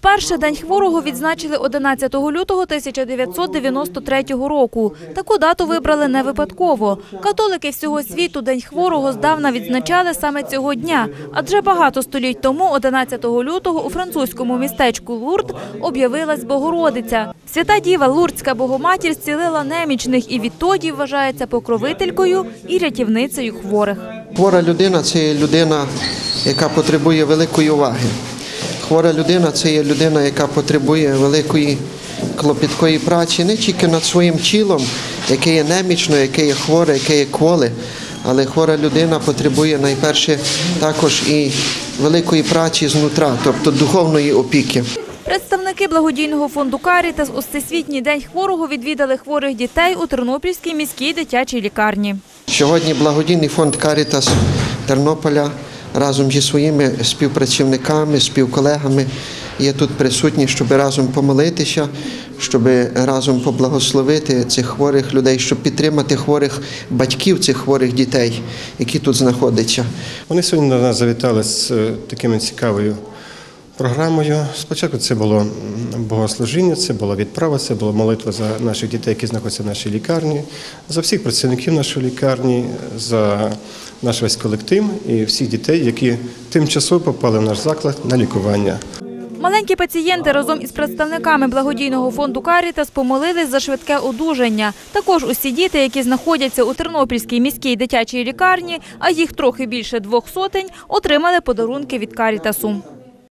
Вперше День хворого відзначили 11 лютого 1993 року. Таку дату вибрали не випадково. Католики всього світу День хворого здавна відзначали саме цього дня, адже багато століть тому, 11 лютого, у французькому містечку Лурд об'явилась Богородиця. Свята Діва Лурдська Богоматір зцілила немічних і відтоді вважається покровителькою і рятівницею хворих. Хвора людина це людина, яка потребує великої уваги. Хвора людина це є людина, яка потребує великої клопіткої праці не тільки над своїм тілом, яке є немічно, яке є хворе, яке є кволе, але хвора людина потребує найперше також і великої праці знутра, тобто духовної опіки. Представники благодійного фонду «Карітас» у Всесвітній день хворого відвідали хворих дітей у Тернопільській міській дитячій лікарні. Сьогодні благодійний фонд Карітас Тернополя разом зі своїми співпрацівниками, співколегами є тут присутні, щоб разом помолитися, щоб разом поблагословити цих хворих людей, щоб підтримати хворих батьків цих хворих дітей, які тут знаходяться. Вони сьогодні до нас завітали з е, такими цікавою програмою. Спочатку це було богослужіння, це була відправа, це була молитва за наших дітей, які знаходяться в нашій лікарні, за всіх працівників нашої лікарні, за наш весь колектив і всіх дітей, які тимчасово попали в наш заклад на лікування. Маленькі пацієнти разом із представниками благодійного фонду «Карітас» помолились за швидке одужання. Також усі діти, які знаходяться у Тернопільській міській дитячій лікарні, а їх трохи більше двох сотень, отримали подарунки від «Карітасу».